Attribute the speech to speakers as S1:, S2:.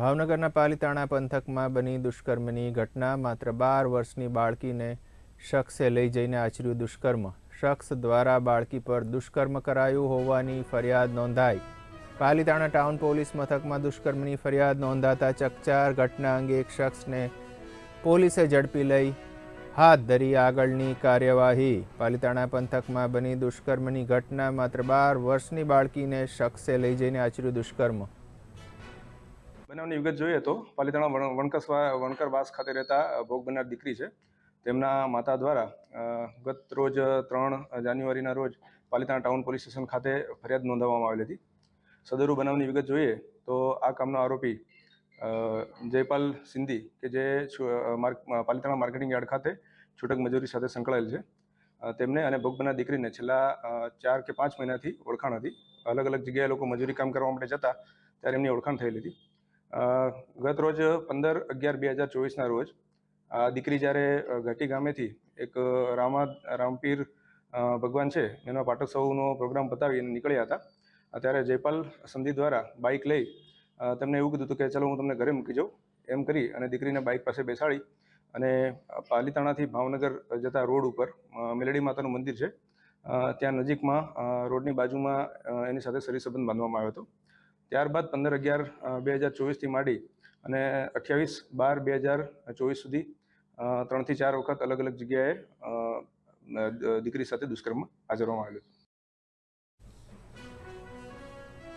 S1: ભાવનગરના પાલીતાણા પંથકમાં બની દુષ્કર્મની ઘટના. માત્ર બાર વર્ષની બાળકીને શખ્સે લઈ જઈને આચર્યું દુષ્કર્મ. શખ્સ દ્વારા બાળકી પર દુષ્કર્મ કરાયું હોવાની ફરિયાદ નોંધાઈ. પાલીતાણા ટાઉન પોલીસ મથકમાં દુષ્કર્મની ફરિયાદ નોંધાતા ચકચાર ઘટના અંગે એક શખ્સને પોલીસે ઝડપી લઈ હાથ ધરી આગળની કાર્યવાહી. પાલીતાણા પંથકમાં બની દુષ્કર્મની ઘટના. માત્ર બાર વર્ષની બાળકીને શખ્સે લઈ જઈને આચર્યું દુષ્કર્મ.
S2: બનાવની વિગત જોઈએ તો પાલીતાણા વણ- વણકસવા વણકરવાસ ખાતે રહેતા ભોગ બનનાર દીકરી છે. તેમના માતા દ્વારા ગત રોજ ત્રણ જાન્યુઆરીના રોજ પાલીતાણા ટાઉન પોલીસ સ્ટેશન ખાતે ફરિયાદ નોંધાવવામાં આવેલી હતી. સદરુ બનાવની વિગત જોઈએ તો આ કામનો આરોપી જયપાલ સિંધી કે જે પાલીતાણા માર્કેટિંગ યાર્ડ ખાતે છૂટક મજૂરી સાથે સંકળાયેલ છે. તેમને અને ભોગ બનનાર દીકરીને છેલ્લા ચાર કે પાંચ મહિનાથી ઓળખાણ હતી. અલગ અલગ જગ્યાએ લોકો મજૂરી કામ કરવા માટે જતા, ત્યારે એમની ઓળખાણ થયેલી હતી. ગત રોજ પંદર અગિયાર બે હજાર ચોવીસના રોજ આ દીકરી જ્યારે ઘાટી ગામેથી એક રામા, રામપીર ભગવાન છે, એનો પાટોત્સવનો પ્રોગ્રામ પતાવી નીકળ્યા હતા. ત્યારે જયપાલ સંધિ દ્વારા બાઇક લઈ તમને એવું કીધું હતું કે, ચલો, હું તમને ઘરે મૂકી જાઉં. એમ કરી અને દીકરીને બાઇક પાસે બેસાડી અને પાલીતાણાથી ભાવનગર જતા રોડ ઉપર મેલડી માતાનું મંદિર છે. ત્યાં નજીકમાં રોડની બાજુમાં એની સાથે સરી સંબંધ બાંધવામાં આવ્યો હતો. ત્યારબાદ પંદર અગિયાર બે હજાર ચોવીસથી માંડી અને અઠ્યાવીસ બાર, બે હજાર ચોવીસ સુધી ત્રણથી ચાર વખત અલગ અલગ જગ્યાએ દીકરી સાથે દુષ્કર્મ આચરવામાં આવેલું